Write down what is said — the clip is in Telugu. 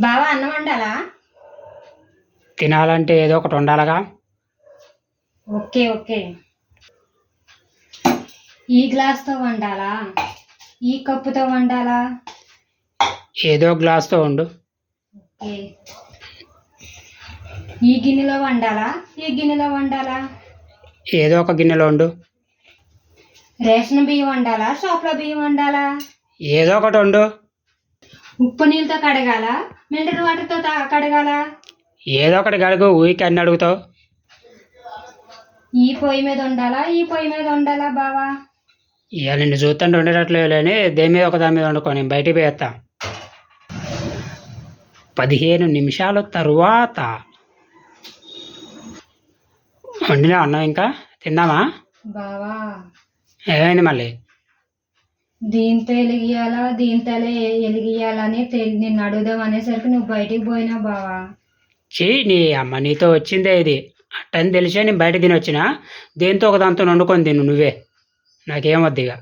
బావా అన్నం వండాలా? తినాలంటే ఏదో ఒకటి ఉండాలిగా ఓకే ఓకే. ఈ గ్లాస్తో వండాలా? ఈ కప్పుతో వండాలా? ఏదో గ్లాస్తో ఉండు ఓకే. ఈ గిన్నెలో వండాలా? ఈ గిన్నెలో వండాలా? ఏదో ఒక గిన్నెలో ఉండు రేషన్ బియ్యం వండాలా? షాప్లో బియ్యం వండాలా? ఏదో ఒకటి ఉండు ఉప్పు నీళ్ళతో కడగాల? మినరల్ వాటర్తో తా- కడగాల? ఏదో ఒకటి గడుగు ఊరికి అన్ని అడుగుతావు. ఈ పొయ్యి మీద వండాలా? ఈ పొయ్యి మీద వండాలా బావా? ఇక నిన్ను చూస్తుంటే ఉండేటట్లేదు లేని దేని మీద ఒక దాని మీద వండుకొని బయటికి పోయేస్తా పదిహేను నిమిషాల తరువాత. వండినా అన్నం ఇంకా? తిందామా బావా. ఏమైంది మళ్ళీ? దీంతో వెలిగియాలా దీంతో వెలిగియాలని తెలి నిన్ను అడుగుదాం అనేసరికి నువ్వు బయటికి పోయినా బావా? చీ నీ అమ్మ నీతో వచ్చిందే ఇది. అట్టని తెలిసే నేను బయట తిని వచ్చిన దేంతో ఒక దాంతో వండుకొని తిను నువ్వే. నాకేం వద్దు ఇక